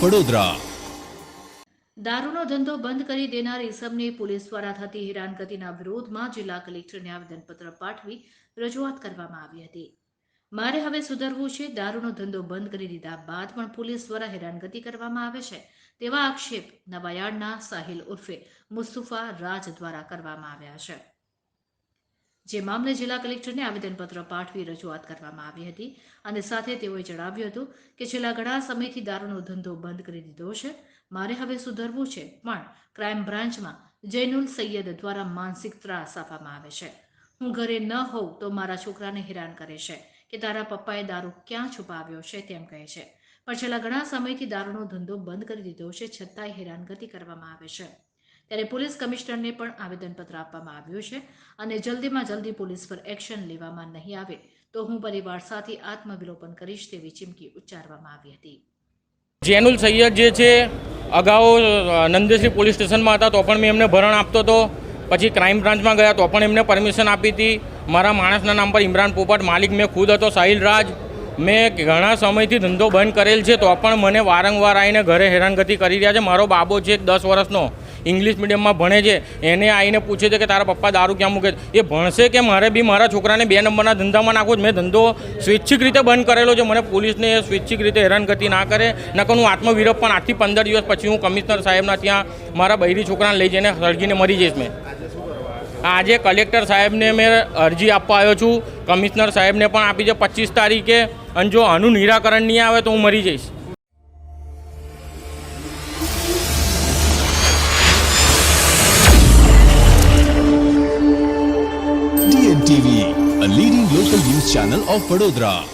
વડોદરા દારૂનો ધંધો બંધ કરી દેનાર ઇસમની પોલીસ દ્વારા થતી હેરાનગતિના વિરોધમાં જિલ્લા કલેક્ટરને આવેદનપત્ર પાઠવી રજૂઆત કરવામાં આવી હતી. મારે હવે સુધરવું છે. દારૂનો ધંધો બંધ કરી દીધા બાદ પણ પોલીસ દ્વારા હેરાનગતિ કરવામાં આવે છે તેવા આક્ષેપ નવાયાર્ડના સાહિલ ઉર્ફે મુસ્તુફા રાજ દ્વારા કરવામાં આવ્યા છે. જે મામલે જિલ્લા કલેક્ટરને આવેદનપત્ર પાઠવી રજૂઆત કરવામાં આવી હતી અને સાથે તેઓએ જણાવ્યું હતું કે છેલ્લા ઘણા સમયથી દારૂનો ધંધો બંધ કરી દીધો છે. મારે હવે સુધરવું છે, પણ ક્રાઇમ બ્રાન્ચમાં જૈનુલ સૈયદ દ્વારા માનસિક ત્રાસ આપવામાં આવે છે. હું ઘરે ન હોઉં તો મારા છોકરાને હેરાન કરે છે કે તારા પપ્પાએ દારૂ ક્યાં છુપાવ્યો છે તેમ કહે છે. પણ છેલ્લા ઘણા સમયથી દારૂનો ધંધો બંધ કરી દીધો છે, છતાંય હેરાનગતિ કરવામાં આવે છે. ત્યારે પોલીસ કમિશનરને પણ આવેદનપત્ર આપવામાં આવ્યું છે અને જલ્દીમાં જલ્દી પોલીસ પર એક્શન લેવામાં નહીં આવે તો હું પરિવાર સાથે આત્મવિલોપન કરીશ તેવી ચીમકી ઉચ્ચારવામાં આવી હતી. જેનુલ સૈયદ જે છે, અગાઉ નંદેશ્રી પોલીસ સ્ટેશનમાં હતા, તો પણ મેં એમને ભરણ આપતો હતો. પછી ક્રાઇમ બ્રાન્ચમાં ગયા, તો પણ એમને પરમિશન આપી હતી. મારા માણસના નામ પર ઇમરાન પોપટ માલિક, મેં ખુદ હતો, સાહિલ રાજ. મેં ઘણા સમયથી ધંધો બંધ કરેલ છે, તો પણ મને વારંવાર આવીને ઘરે હેરાનગતિ કરી રહ્યા છે. મારો બાબો છે, દસ વર્ષનો. ઇંગ્લિશ મીડિયમમાં ભણે છે. એને આવીને પૂછે છે કે તારા પપ્પા દારૂ ક્યાં મૂકે છે? એ ભણશે કે મારે બી મારા છોકરાને બે નંબરના ધંધામાં નાખવો જ મેં ધંધો સ્વૈચ્છિક રીતે બંધ કરેલો છે. મને પોલીસને એ સ્વૈચ્છિક રીતે હેરાનગતિ ના કરે. નકર હું આત્મવિરોધ પણ આજથી પંદર દિવસ પછી હું કમિશનર સાહેબના ત્યાં મારા બૈરી છોકરાને લઈ જઈને સળગીને મરી જઈશ મેં. આજે કલેક્ટર સાહેબને મેં અરજી આપવા આવ્યો છું. કમિશનર સાહેબને પણ આપી છે. પચીસ તારીખે. અને જો આનું નિરાકરણ નહીં આવે તો હું મરી જઈશ. DNTV a leading local news channel of Vadodara